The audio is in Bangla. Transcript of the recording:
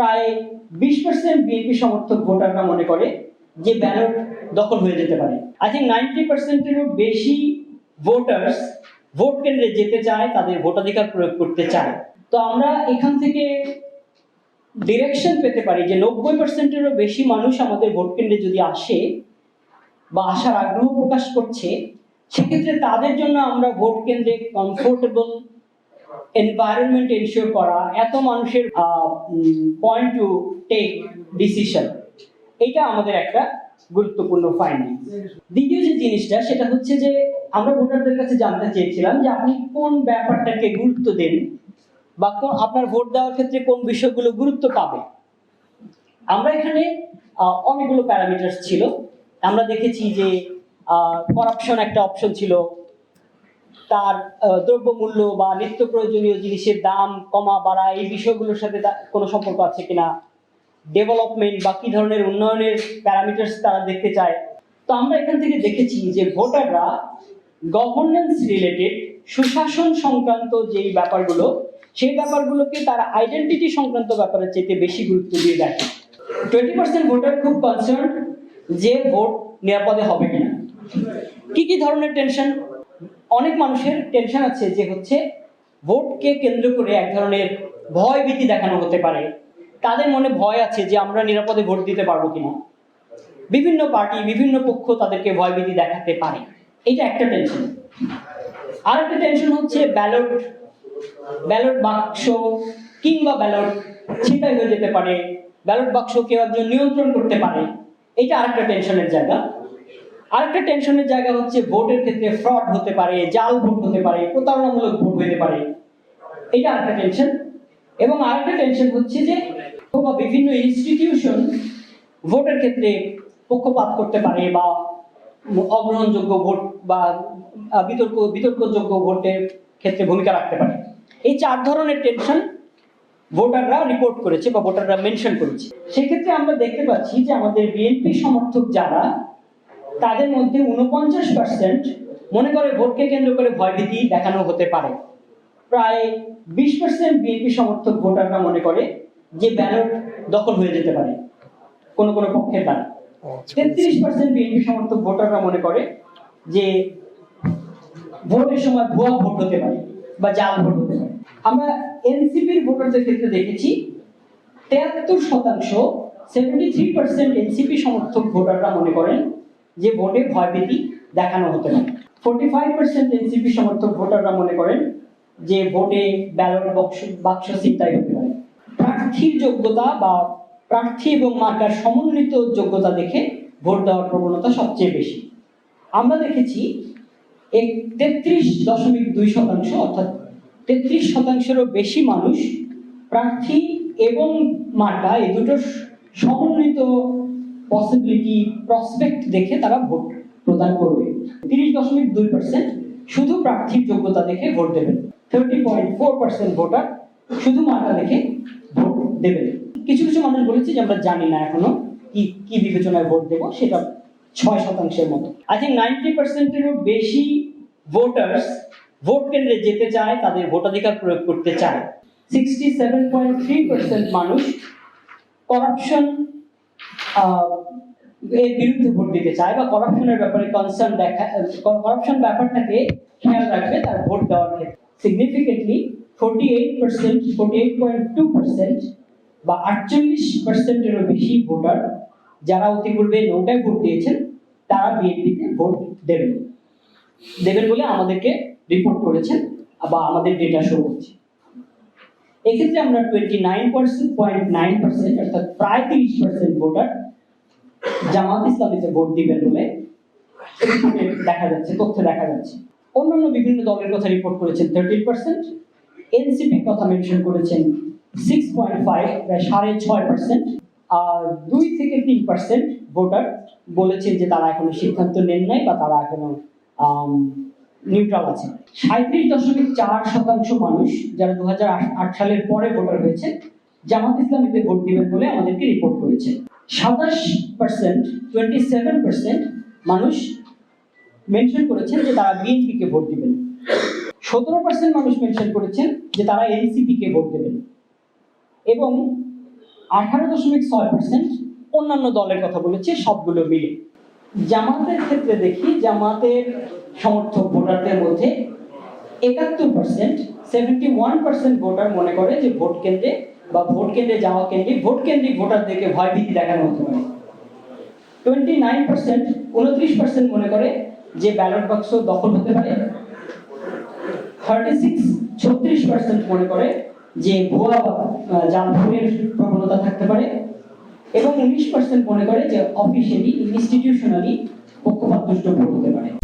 প্রায় বিশ পার্সেন্ট বিএনপি সমর্থক ভোটাররা মনে করে যে ব্যালট দখল হয়ে যেতে পারে। আই থিঙ্ক নাইনটি পার্সেন্টেরও বেশি ভোটার্স ভোট কেন্দ্রে যেতে চায়, তাদের ভোটাধিকার প্রয়োগ করতে চায়। তো আমরা এখান থেকে ডিরেকশন পেতে পারি যে নব্বই পার্সেন্টেরও বেশি মানুষ আমাদের ভোট কেন্দ্রে যদি আসে বা আসার আগ্রহ প্রকাশ করছে, সেক্ষেত্রে তাদের জন্য আমরা ভোট কেন্দ্রে কমফোর্টেবল এনভায়রনমেন্ট এনশিওর করা, এত মানুষের পয়েন্ট টু টেক ডিসিশন এটা আমাদের একটা গুরুত্বপূর্ণ ফাইন্ডিং দ্বিতীয় যে জিনিসটা, সেটা হচ্ছে যে আমরা ভোটারদের কাছে জানতে চেয়েছিলাম যে আপনি কোন ব্যাপারটাকে গুরুত্ব দেন বা কোন আপনার ভোট দেওয়ার ক্ষেত্রে কোন বিষয়গুলো গুরুত্ব পাবে। আমরা এখানে অনেকগুলো প্যারামিটার ছিল। আমরা দেখেছি যে করাপশন একটা অপশন ছিল। তার দ্রব্যমূল্য বা নিত্য প্রয়োজনীয় জিনিসের দাম কমা বাড়া এই বিষয়গুলোর সাথে কোনো সম্পর্ক আছে কিনা? ডেভেলপমেন্ট বা কী ধরনের উন্নয়নের প্যারামিটার্স তারা দেখতে চায়? তো আমরা এখান থেকে দেখেছি যে ভোটাররা গভর্নেন্স রিলেটেড সুশাসন সংক্রান্ত যেই ব্যাপারগুলো, সেই ব্যাপারগুলোকে তারা আইডেন্টিটি সংক্রান্ত ব্যাপারের চেয়ে বেশি গুরুত্ব দিয়ে দেখে। টোয়েন্টি পার্সেন্ট ভোটার খুব কনসার্ন যে ভোট নিরাপদে হবে কিনা। কি কি ধরনের টেনশন অনেক মানুষের টেনশন আছে যে হচ্ছে ভোটকে কেন্দ্র করে এক ধরনের ভয় ভীতি দেখানো হতে পারে। তাদের মনে ভয় আছে যে আমরা নিরাপদে ভোট দিতে পারব কিনা। বিভিন্ন পার্টি বিভিন্ন পক্ষ তাদেরকে ভয় ভীতি দেখাতে পারে। এটা একটা টেনশন আরেকটা টেনশন হচ্ছে ব্যালট ব্যালট বাক্স কিংবা ব্যালট ছিনতাই হয়ে যেতে পারে। ব্যালট বাক্স কেউ একজন নিয়ন্ত্রণ করতে পারে। এটা আরেকটা টেনশনের জায়গা। আরেকটা টেনশনের জায়গা হচ্ছে ভোটের ক্ষেত্রে ফ্রড হতে পারে, জাল ভোট হতে পারে, প্রতারণামূলক ভোট হতে পারে। এটা আরেকটা টেনশন এবং আরেকটা টেনশন হচ্ছে যে বিভিন্ন ইনস্টিটিউশন ভোটের ক্ষেত্রে পক্ষপাত করতে পারে বা অগ্রহণযোগ্য ভোট বা বিতর্ক, বিতর্কযোগ্য ভোটের ক্ষেত্রে ভূমিকা রাখতে পারে। এই চার ধরনের টেনশন ভোটাররা রিপোর্ট করেছে বা ভোটাররা মেনশন করেছে। সেক্ষেত্রে আমরা দেখতে পাচ্ছি যে আমাদের বিএনপি সমর্থক যারা তাদের মধ্যে উনপঞ্চাশ পার্সেন্ট মনে করে ভোটকে কেন্দ্র করে ভয়ভীতি দেখানো হতে পারে। প্রায় বিশ পার্সেন্ট বিএনপি সমর্থক ভোটাররা মনে করে যে ব্যালট দখল হয়ে যেতে পারে। কোন কোন পক্ষের দ্বারা। তেত্রিশ পার্সেন্ট বিএনপি সমর্থক ভোটাররা মনে করে যে ভোটের সময় ভুয়া ভোট হতে পারে বা জাল ভোট হতে পারে। আমরা এনসিপির ভোটারদের ক্ষেত্রে দেখেছি তেহাত্তর শতাংশ সেভেন্টি থ্রি পার্সেন্ট এনসিপি সমর্থক ভোটাররা মনে করেন যে ভোটে ভয় ভয়ভীতি দেখানো হতে পারে। ফোর্টি ফাইভ পার্সেন্ট এনসিপি সমর্থক ভোটাররা মনে করেন যে ভোটে ব্যালট বক্স বাক্স ছিনতাই হতে পারে। প্রার্থীর যোগ্যতা বা প্রার্থী এবং মার্কার সমন্বিত যোগ্যতা দেখে ভোট দেওয়ার প্রবণতা সবচেয়ে বেশি। আমরা দেখেছি এক তেত্রিশ দশমিক দুই শতাংশ, অর্থাৎ তেত্রিশ শতাংশেরও বেশি মানুষ প্রার্থী এবং মার্কা এই দুটো সমন্বিত পসিবিলিটি প্রসপেক্ট দেখে তারা ভোট প্রদান করবে। তিরিশ দশমিক দুই পার্সেন্ট শুধু প্রার্থীর যোগ্যতা দেখে ভোট দেবেন। Thirty point four percent voter শুধু মার্কা দেখে ভোট দেবেন। কিছু কিছু মানুষ বলেছে যে আমরা জানি না এখনও কি কি বিবেচনায় ভোট দেবো, সেটা ছয় শতাংশের মতো। আই থিঙ্ক নাইনটি পার্সেন্টেরও বেশি ভোটার্স ভোট কেন্দ্রে যেতে চায়, তাদের ভোটাধিকার প্রয়োগ করতে চায়। Sixty seven point three percent মানুষ করাপশন এর বিরুদ্ধে ভোট দিতে চায় বা করাপশনের ব্যাপারে কনসার্ন দেখা করাপশন ব্যাপারটাকে খেয়াল রাখবে তার ভোট দেওয়ার ক্ষেত্রে। Significantly forty eight percent forty eight point two percent বা আটচল্লিশ পার্সেন্টেরও বেশি ভোটার যারা অতিপূর্বে নৌকায় ভোট দিয়েছেন, তারা বিএনপিতে ভোট দেবেন। দেবেন বলে আমাদেরকে রিপোর্ট করেছেন বা আমাদের ডেটা শো করছে। এক্ষেত্রে আমরা twenty nine percent point nine percent অর্থাৎ প্রায় তিরিশ পার্সেন্ট ভোটার জামাত ইসলামীতে ভোট দিবেন বলে দেখা যাচ্ছে, তথ্যে দেখা যাচ্ছে। অন্যান্য বিভিন্ন দলের কথা রিপোর্ট করেছেন থার্টিন পার্সেন্ট এনসিপির কথা মেনশন করেছেন সিক্স পয়েন্ট ফাইভ সাড়ে ছয় পার্সেন্ট আর দুই থেকে তিন পার্সেন্ট ভোটার বলেছেন যে তারা এখনও সিদ্ধান্ত নেন নাই বা তারা এখনও নিউট্রাল আছে। সাঁত্রিশ দশমিক চার শতাংশ মানুষ, যারা দু সালের পরে ভোটার হয়েছে জামাত ইসলামীতে ভোট দিবেন বলে আমাদেরকে রিপোর্ট করেছে। সাতাশ পার্সেন্ট টোয়েন্টি সেভেন পার্সেন্ট মানুষ মেনশন করেছেন যে তারা বিএনপিকে ভোট দিবেন। সতেরো পার্সেন্ট মানুষ মেনশন করেছেন যে তারা এনসিপি কে ভোট দেবেন। এবং আঠারো দশমিক ছয় পার্সেন্ট অন্যান্য দলের কথা বলেছে, সবগুলো মিলে। জামাতের ক্ষেত্রে দেখি, জামাতের সমর্থক ভোটারদের মধ্যে একাত্তর percent seventy one percent voter মনে করে যে ভোট কেন্দ্রে বা ভোট কেন্দ্রে যাওয়া কেন্দ্রিক ভোট কেন্দ্রিক ভোটারদেরকে ভয়ভীতি দেখানো হতে পারে টোয়েন্টি নাইন পার্সেন্ট উনত্রিশ পার্সেন্ট মনে করে যে ব্যালট বাক্স দখল হতে পারে। থার্টি সিক্স ছত্রিশ পার্সেন্ট মনে করে যে ভুয়া জাল ভোটের প্রবণতা থাকতে পারে। এবং উনিশ পার্সেন্ট মনে করে যে অফিসিয়ালি ইনস্টিটিউশনালি পক্ষপাতদুষ্ট ভোট হতে পারে।